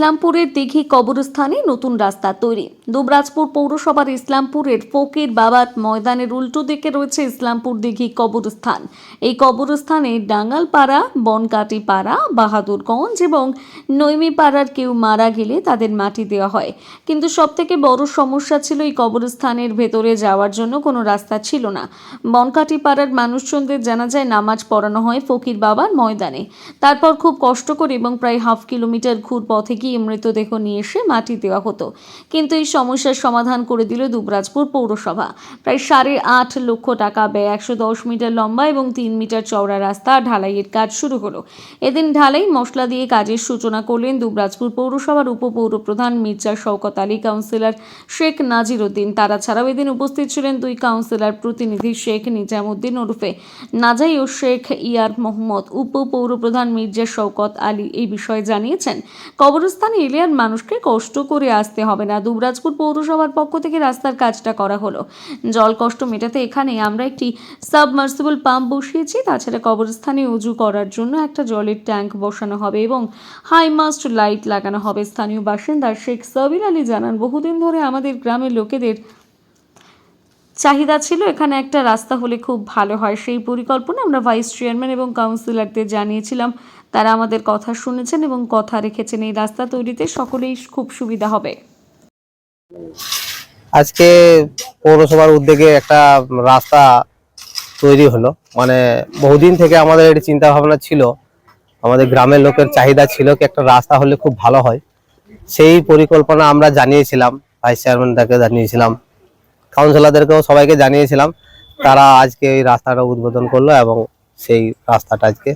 ইসলামপুরের দিঘি কবরস্থানে নতুন রাস্তা তৈরি। দুবরাজপুর পৌরসভার ইসলামপুরের ফকির বাবাত ময়দানের উল্টো দিকে রয়েছে ইসলামপুর দিঘি কবরস্থান। এই কবরস্থানে ডাঙ্গালপাড়া, বনকাটিপাড়া, বাহাদুরগঞ্জ এবং নৈমিপাড়ার কেউ মারা গেলে তাদের মাটি দেওয়া হয়। কিন্তু সবথেকে বড় সমস্যা ছিল এই কবরস্থানের ভেতরে যাওয়ার জন্য কোনো রাস্তা ছিল না। বনকাটিপাড়ার মানুষজনদের জানা যায় নামাজ পড়ানো হয় ফকির বাবার ময়দানে। তারপর খুব কষ্ট করে এবং প্রায় হাফ কিলোমিটার ঘুর পথে গিয়ে মৃতদেহ নিয়ে এসে মাটি দেওয়া হতো। কিন্তু এই সমস্যার সমাধান করে দিল দুবরাজপুর পৌরসভা। প্রায় সাড়ে আট লক্ষ টাকা ব্যয় একশো দশ মিটার লম্বা এবং তিন মিটার চওড়া রাস্তা ঢালাইয়ের কাজ শুরু হলো। এদিন ঢালাই মশলা দিয়ে কাজের সূচনা করলেন দুবরাজপুর পৌরসভার উপপৌর প্রধান মির্জা শওকত আলী, কাউন্সিলর শেখ নাজির উদ্দিন। তারা ছাড়াও এদিন উপস্থিত ছিলেন দুই কাউন্সিলর প্রতিনিধি শেখ নিজামুদ্দিন ওরফে নাজাই ও শেখ ইয়ার মোহাম্মদ। উপপৌর প্রধান মির্জা শওকত আলী এই বিষয়ে জানিয়েছেন। কবরস্থানে এলে এলিয়ান মানুষকে কষ্ট করে আসতে হবে না। দুবরাজপুর পৌরসভার পক্ষ থেকে রাস্তার কাজটা করা হলো। জল কষ্ট মেটাতে এখানে আমরা একটি সাবমার্সিবল পাম্প বসিয়েছি। তাছাড়া কবরস্থানে উজু করার জন্য একটা জলের ট্যাঙ্ক বসানো হবে এবং হাই মাস্ট লাইট লাগানো হবে। স্থানীয় বাসিন্দা শেখ সাবির আলী জানান, বহুদিন ধরে আমাদের গ্রামের লোকেদের চাহিদা ছিল, এখানে একটা রাস্তা হলে খুব ভালো হয়। সেই পরিকল্পনা আমরা ভাইস চেয়ারম্যান এবং কাউন্সিলরদের জানিয়েছিলাম। তারা আমাদের কথা শুনেছেন এবং কথা রেখেছেন। এই রাস্তা তৈরিতে সকলেই খুব সুবিধা হবে। আজকে পৌরসভার উদ্যোগে একটা রাস্তা তৈরি হলো। মানে বহুদিন থেকে আমাদের এটি চিন্তা ভাবনা ছিল। আমাদের গ্রামের লোকের চাহিদা ছিল কি একটা রাস্তা হলে খুব ভালো হয়। সেই পরিকল্পনা আমরা জানিয়েছিলাম, ভাইস চেয়ারম্যানটাকে জানিয়েছিলাম। কাউন্সিলরদেরকেও সবাইকে জানিয়েছিলাম, তারা আজকে এই রাস্তাটা উদ্বোধন করল এবং সেই রাস্তাটা আজকে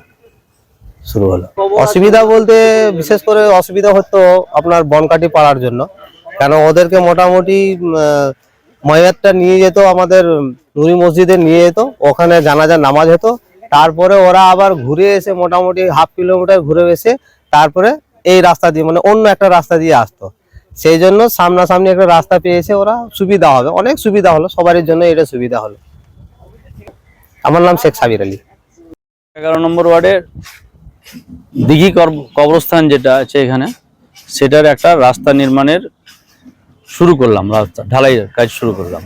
শুরু হলো। অসুবিধা বলতে বিশেষ করে অসুবিধা হতো আপনার বনকাটি পাড়ার জন্য, কেন ওদেরকে মোটামুটি ময়াতটা নিয়ে যেত আমাদের নুরি মসজিদে নিয়ে যেত, ওখানে জানাজা নামাজ হতো, তারপরে ওরা আবার ঘুরে এসে মোটামুটি হাফ কিলোমিটার ঘুরে এসে তারপরে এই রাস্তা দিয়ে মানে অন্য একটা রাস্তা দিয়ে আসতো। সেই জন্য সামনাসামনি একটা রাস্তা পেয়েছে, ওরা সুবিধা হবে। অনেক সুবিধা হলো সবার জন্য এটা সুবিধা হলো। আমার নাম শেখ সাবির আলী। এগারো নম্বর ওয়ার্ডের দিঘি কবরস্থান যেটা আছে এখানে, সেটার একটা রাস্তা নির্মাণের শুরু করলাম, রাস্তা ঢালাইয়ের কাজ শুরু করলাম।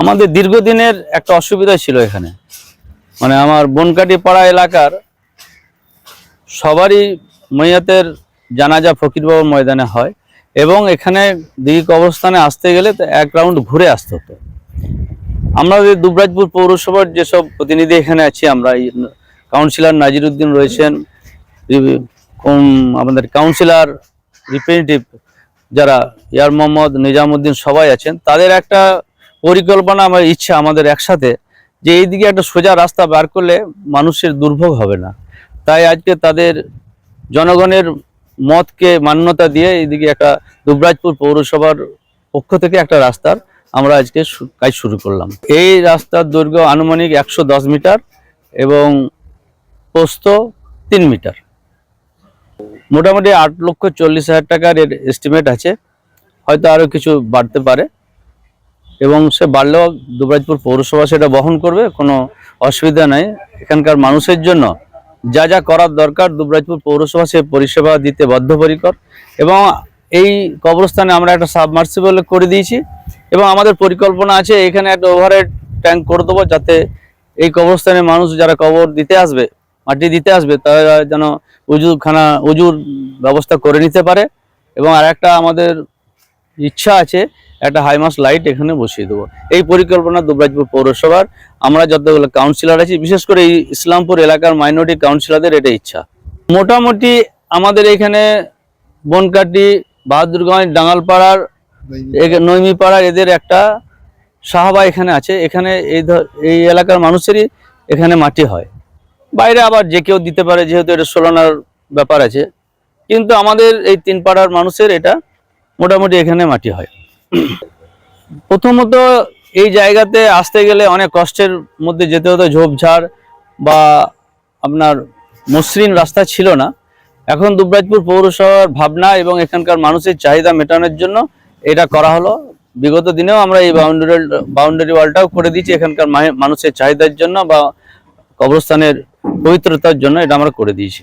আমাদের দীর্ঘদিনের একটা অসুবিধা ছিল এখানে। মানে আমার বনকাটি পাড়া এলাকার সবারই মৈয়াতের জানাজা ফকিরবাবুর ময়দানে হয় এবং এখানে দিঘি অবস্থানে আসতে গেলে এক রাউন্ড ঘুরে আসতে হতো। আমরা যে দুবরাজপুর পৌরসভার যেসব প্রতিনিধি এখানে আছি, আমরা এই কাউন্সিলর নাজিরুদ্দিন রয়েছেন আমাদের কাউন্সিলর, রিপ্রেজেন্টেটিভ যারা ইয়ার মোহাম্মদ নিজামুদ্দিন সবাই আছেন, তাদের একটা পরিকল্পনা আমার ইচ্ছা আমাদের একসাথে যে এইদিকে একটা সোজা রাস্তা বার করলে মানুষের দুর্ভোগ হবে না। তাই আজকে তাদের জনগণের মতকে মান্যতা দিয়ে এইদিকে একটা দুবরাজপুর পৌরসভার পক্ষ থেকে একটা রাস্তার আমরা আজকে কাজ শুরু করলাম। এই রাস্তার দৈর্ঘ্য আনুমানিক একশো দশ মিটার এবং প্রস্থ তিন মিটার। মোটামুটি আট লক্ষ চল্লিশ হাজার টাকার এর এস্টিমেট আছে। হয়তো আরও কিছু বাড়তে পারে এবং সে বাড়লেও দুবরাজপুর পৌরসভা সেটা বহন করবে, কোনো অসুবিধা নাই। এখানকার মানুষের জন্য যা যা করার দরকার দুবরাজপুর পৌরসভা সে পরিষেবা দিতে বদ্ধপরিকর এবং এই কবরস্থানে আমরা একটা সাবমার্সিবল করে দিয়েছি। এবং আমাদের পরিকল্পনা আছে এখানে একটা ওভারহেড ট্যাঙ্ক করে দেবো যাতে এই কবরস্থানে মানুষ যারা কবর দিতে আসবে, মাটি দিতে আসবে, তারা যেন উজুখানা উজুর ব্যবস্থা করে নিতে পারে। এবং আর একটা আমাদের ইচ্ছা আছে, একটা হাইমাস লাইট এখানে বসিয়ে দেবো। এই পরিকল্পনা দুবরাজপুর পৌরসভার আমরা যতগুলো কাউন্সিলর আছি, বিশেষ করে এই ইসলামপুর এলাকার মাইনরিটি কাউন্সিলরদের এটা ইচ্ছা। মোটামুটি আমাদের এখানে বনকাটি, বাহাদুরগঞ্জ, ডাঙ্গালপাড়ার নৈমিপাড়ার এদের একটা সাহাবা এখানে আছে। এখানে এই এই এলাকার মানুষেরই এখানে মাটি হয়। বাইরে আবার যে কেউ দিতে পারে, যেহেতু এটা সোলানার ব্যাপার আছে। কিন্তু আমাদের এই তিন পাড়ার মানুষের এটা মোটামুটি এখানে মাটি হয়। প্রথমত এই জায়গাতে আসতে গেলে অনেক কষ্টের মধ্যে যেতে হতো, ঝোপঝাড় বা আপনার মসৃণ রাস্তা ছিল না। এখন দুবরাজপুর পৌরসভার ভাবনা এবং এখানকার মানুষের চাহিদা মেটানোর জন্য এটা করা হলো। বিগত দিনেও আমরা এই বাউন্ডারি বাউন্ডারি ওয়ালটাও করে দিয়েছি এখানকার মানুষের চাহিদার জন্য বা কবরস্থানের পবিত্রতার জন্য এটা আমরা করে দিয়েছি।